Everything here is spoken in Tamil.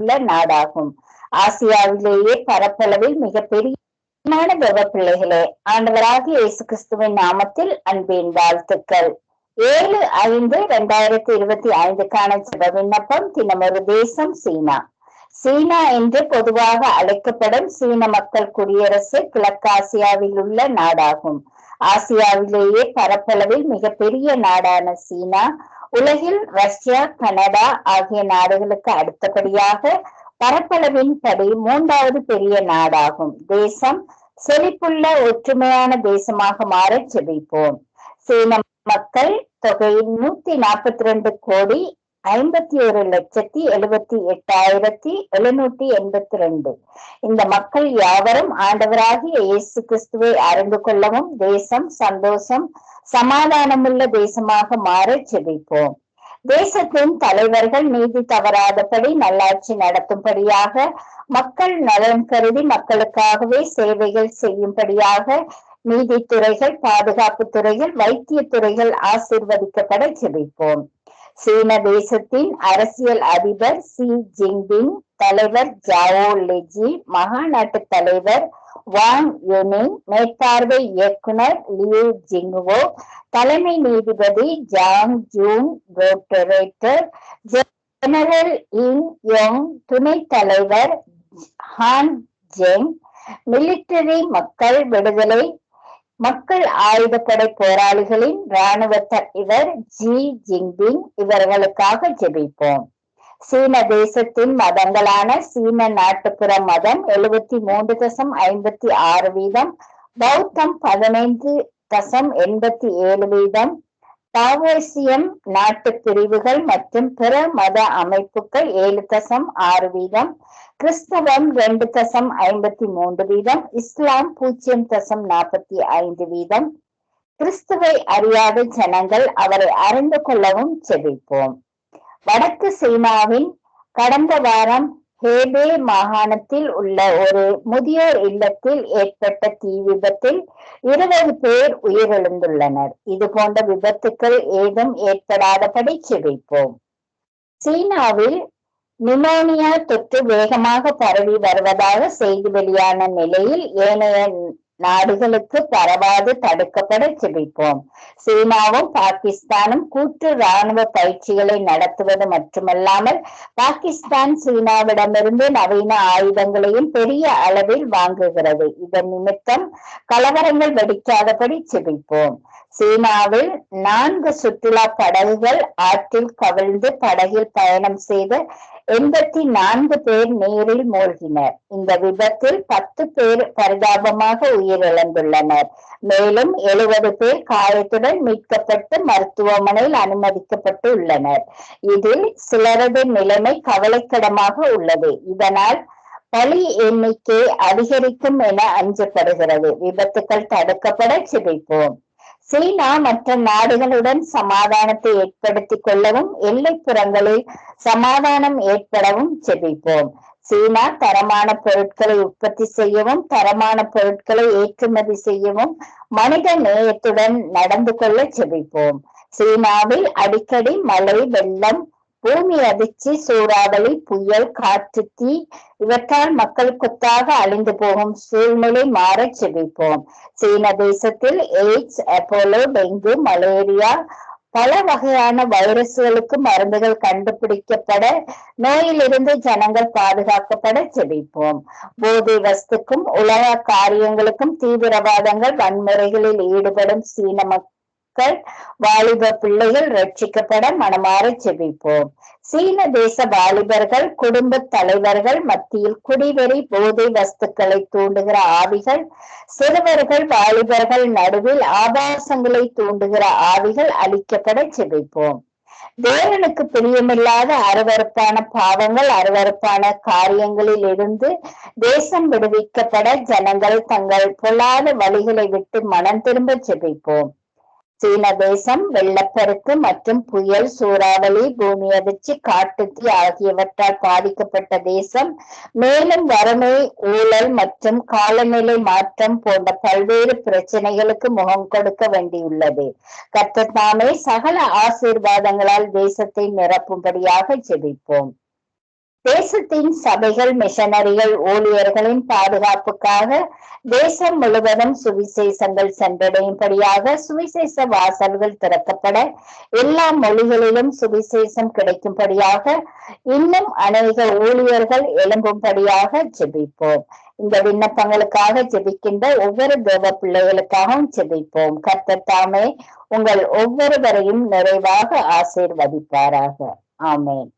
உள்ள நாடாகும். ஆசியாவிலேயே பரப்பளவில் மிகப்பெரிய பிள்ளைகளே ஆண்டவராகிய இயேசு கிறிஸ்துவின் நாமத்தில் அன்பின் வாழ்த்துக்கள். ஏழு ஐந்து இரண்டாயிரத்தி இருபத்தி ஐந்துக்கான ஜெப விண்ணப்பம் தினமொரு தேசம் சீனா. சீனா என்று பொதுவாக அழைக்கப்படும் சீன மக்கள் குடியரசு கிழக்காசியாவில் உள்ள நாடாகும். ஆசியாவிலேயே பரப்பளவில் மிகப்பெரிய நாடான சீனா உலகில் ரஷ்யா கனடா ஆகிய நாடுகளுக்கு அடுத்தபடியாக பரப்பளவின் படி மூன்றாவது பெரிய நாடாகும். தேசம் செழிப்புள்ள ஒற்றுமையான தேசமாக மாற செபிப்போம் சீன மக்கள் தொகை நூத்தி நாற்பத்தி ரெண்டு கோடி ஐம்பத்தி ஒரு லட்சத்தி எழுபத்தி எட்டாயிரத்தி எழுநூத்தி எண்பத்தி ரெண்டு. இந்த மக்கள் யாவரும் ஆண்டவராகிய இயேசு கிறிஸ்துவை அறிந்து கொள்ளவும் தேசம் சந்தோஷம் சமாதானமுள்ள தேசமாக மாற செபிப்போம். தேசத்தின் தலைவர்கள் நீதி தவறாதபடி நல்லாட்சி நடத்தும்படியாக மக்கள் நலன் கருதி மக்களுக்காகவே சேவைகள் செய்யும்படியாக நீதித்துறைகள் பாதுகாப்பு துறைகள் வைத்திய துறைகள் ஆசிர்வதிக்கப்பட செபிப்போம். சீன தேசத்தின் அரசியல் அதிபர் சி ஜின்பிங் தலைவர் ஜாவோ லெஜி மகாநாட்டு தலைவர் வாங் யுனிங் மேற்பார்வை இயக்குனர் லியூ ஜிங்குவோ தலைமை நீதிபதி Zhang Jun ரோட்டரேட்டர் general Ying Yong துணைத் தலைவர் ஹான் ஜெங் மிலிட்டரி மக்கள் விடுதலை மக்கள் ஆயுதப்படை போராளிகளின் இராணுவ இவர் ஜி ஜின்பிங் இவர்களுக்காக ஜெபிப்போம். சீன தேசத்தின் மதங்களான சீன நாட்டுப்புற மதம் எழுபத்தி மூன்று தசம் ஐம்பத்தி ஆறு வீதம் பௌத்தம் பதினைந்து தசம் எண்பத்தி ஏழு வீதம் டாவோசியம் நாட்டு பிரிவுகள் மற்றும் பிற மத அமைப்புகள் ஏழு தசம் ஆறு வீதம் கிறிஸ்தவம் ரெண்டு தசம் ஐம்பத்தி மூன்று வீதம் இஸ்லாம் பூஜ்ஜியம் தசம் நாற்பத்தி ஐந்து வீதம். கிறிஸ்துவை அறியாத ஜனங்கள் அவரை அறிந்து கொள்ளவும் செவிப்போம். வடக்கு சீனாவின் கடந்த வாரம் ஹேபே மாகாணத்தில் உள்ள ஒரு முதியோர் இல்லத்தில் ஏற்பட்ட தீ விபத்தில் இருபது பேர் உயிரிழந்துள்ளனர். இது போன்ற விபத்துக்கள் ஏதும் ஏற்படாதபடி செவிப்போம் சீனாவில் நிமோனியா தொற்று வேகமாக பரவி வருவதாக செய்தி வெளியான நிலையில் ஏனைய நாடுகளுக்கு பரவாது தடுக்கப்பட செபிப்போம் சீனாவும் பாகிஸ்தானும் கூட்டு ராணுவ பயிற்சிகளை நடத்துவது மட்டுமல்லாமல் பாகிஸ்தான் சீனாவிடமிருந்து நவீன ஆயுதங்களையும் பெரிய அளவில் வாங்குகிறது இதன் நிமித்தம் கலவரங்கள் வெடிக்காதபடி செபிப்போம் சீனாவில் நான்கு சுற்றுலா படகுகள் ஆற்றில் கவிழ்ந்து படகில் பயணம் செய்த எண்பத்தி நான்கு பேர் நீரில் மூழ்கினர் இந்த விபத்தில் பத்து பேர் பரிதாபமாக உயிர் உயிரிழந்துள்ளனர் மேலும் எழுபது பேர் காயத்துடன் மீட்கப்பட்டு மருத்துவமனையில் அனுமதிக்கப்பட்டு உள்ளனர். இதில் சிலரது நிலைமை கவலைக்கிடமாக உள்ளது. இதனால் பலி எண்ணிக்கை அதிகரிக்கும் என அஞ்சப்படுகிறது. விபத்துக்கள் தடுக்கப்பட சிதைப்போம். சீனா மற்ற நாடுகளுடன் சமாதானத்தை ஏற்படுத்திக் கொள்ளவும் எல்லைப்புறங்களில் சமாதானம் ஏற்படவும் செபிப்போம் சீனா தரமான பொருட்களை உற்பத்தி செய்யவும் தரமான பொருட்களை ஏற்றுமதி செய்யவும் மனித நேயத்துடன் நடந்து கொள்ள செபிப்போம். சீனாவில் அடிக்கடி மழை வெள்ளம் பூமி அதிர்ச்சி சூறாவளி புயல் காற்று தீ இவற்றால் மக்கள் கொத்தாக அழிந்து போகும் சூழ்நிலை மாற செபிப்போம். சீன தேசத்தில் எய்ட்ஸ் அப்போலோ டெங்கு மலேரியா பல வகையான வைரஸ்களுக்கு மருந்துகள் கண்டுபிடிக்கப்பட நோயிலிருந்து ஜனங்கள் பாதுகாக்கப்பட செபிப்போம் போதை வஸ்துக்கும் உலக காரியங்களுக்கும் தீவிரவாதங்கள் வன்முறைகளில் ஈடுபடும் சீன மக்கள் வாலிப பிள்ளைகள் ரட்சிக்கப்பட மனமாற செபிப்போம் சீன தேச வாலிபர்கள் குடும்ப தலைவர்கள் மத்தியில் குடிவெறி போதை வஸ்துக்களை தூண்டுகிற ஆவிகள் சிறுவர்கள் வாலிபர்கள் நடுவில் ஆபாசங்களை தூண்டுகிற ஆவிகள் அழிக்கப்பட செபிப்போம் தேவனுக்கு பிரியமில்லாத அருவறுப்பான பாவங்கள் அருவறுப்பான காரியங்களில் இருந்து தேசம் விடுவிக்கப்பட ஜனங்கள் தங்கள் பொல்லாத வழிகளை விட்டு மனம் திரும்ப செபிப்போம் சீன தேசம் வெள்ளப்பெருக்கு மற்றும் புயல் சூறாவளி பூமி அதிர்ச்சி காட்டுத்தீ ஆகியவற்றால் பாதிக்கப்பட்ட தேசம் மேலும் வறுமை ஊழல் மற்றும் காலநிலை மாற்றம் போன்ற பல்வேறு பிரச்சனைகளுக்கு முகம் கொடுக்க வேண்டியுள்ளது. கத்தத்தாமே சகல ஆசீர்வாதங்களால் தேசத்தை நிரப்பும்படியாக ஜெபிப்போம். தேசத்தின் சபைகள் மிஷனரிகள் ஊழியர்களின் பாதுகாப்புக்காக தேசம் முழுவதும் சுவிசேஷங்கள் சென்றடையும்படியாக சுவிசேஷ வாசல்கள் திறக்கப்பட எல்லா மொழிகளிலும் சுவிசேஷம் கிடைக்கும்படியாக இன்னும் அநேக ஊழியர்கள் எழும்பும்படியாக ஜெபிப்போம். இந்த விண்ணப்பங்களுக்காக ஜெபிக்கின்ற ஒவ்வொரு தேவ பிள்ளைகளுக்காகவும் ஜெபிப்போம். கர்த்தர் உங்கள் ஒவ்வொருவரையும் நிறைவாக ஆசீர்வதிப்பாராக. ஆமேன்.